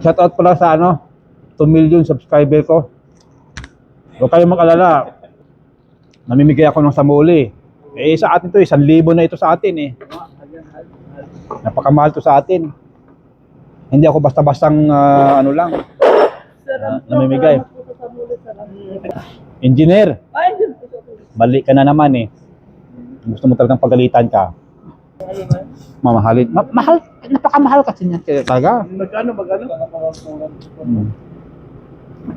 Shoutout pala sa ano, 2 million subscriber ko. Huwag kayong mag-alala. Namimigay ako ng samuli. Eh sa atin to, isang libo na ito sa atin eh. Napakamahal to sa atin. Hindi ako basta-bastang ah, ano lang, ah, namimigay. Engineer, balik ka na naman eh. Gusto mo talagang pagalitan ka. Mamahalin. Ma- mahal, napakamahal kasi niya kaya talaga. Magkano, magkano? Hmm.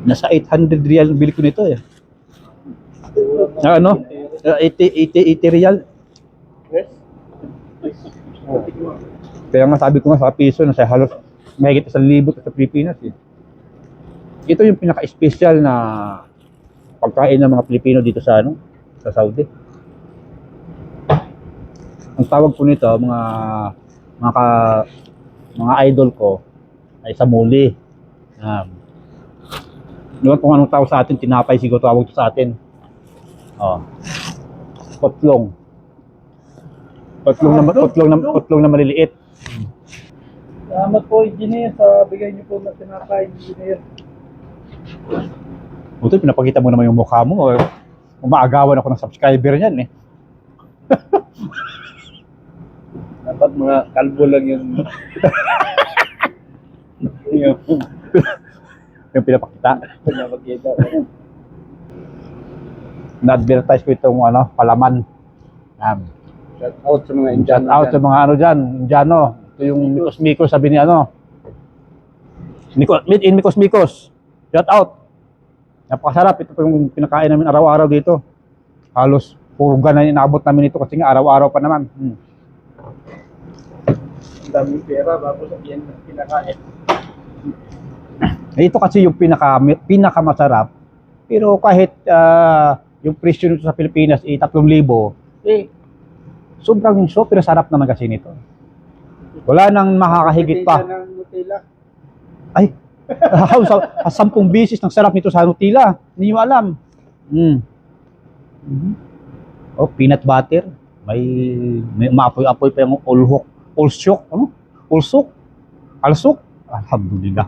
Nasa 800 real ang bili ko nito eh. Ah, ano? Ah, 80, 80, 80 real. Yes? Kaya nga sabi ko nga sa piso na sa halos mahigit sa libo sa Pilipinas eh. Ito yung pinaka-special na pagkain ng mga Pilipino dito sa ano, sa Saudi. Ang tawag po nito, mga mga ka- mga idol ko ay samuli. Um, Doon kung anong tawag sa atin, tinapay siguro tawag sa atin. Oh. Potlong. Potlong na, potlong na, potlong na maliliit. Salamat po, engineer, sa bigay niyo po ng tinapay, engineer. Buto, pinapakita mo naman yung mukha mo. eh. Umaagawan ako ng subscriber niyan eh. Dapat mga kalbo lang yung... yung Yung pinapakita. pinapakita. Na-advertise ko itong ano, palaman. Um, Shout out sa mga shout Indiano. out sa mga ano dyan, Indiano. Ito yung Mikos Mikos sabi ni ano. Mikos, meet in Mikos Mikos. Shout out. Napakasarap. Ito po yung pinakain namin araw-araw dito. Halos puro na inaabot namin ito kasi nga araw-araw pa naman. Hmm. Daming pera, bago sa yan kinakain. Eh, Ito kasi yung pinaka pinakamasarap. Pero kahit ah, yung presyo nito sa Pilipinas ay 3,000, eh sobrang super sarap naman kasi nito. Wala nang makakahigit pa. Ay, sa, sa sampung bisis ng sarap nito sa Nutella. Hindi nyo alam. Mm. Mhm. Oh, peanut butter. May, may maapoy-apoy pa yung ulhok. Ulsyok. Ano? Ulsok. Alsok. Alhamdulillah.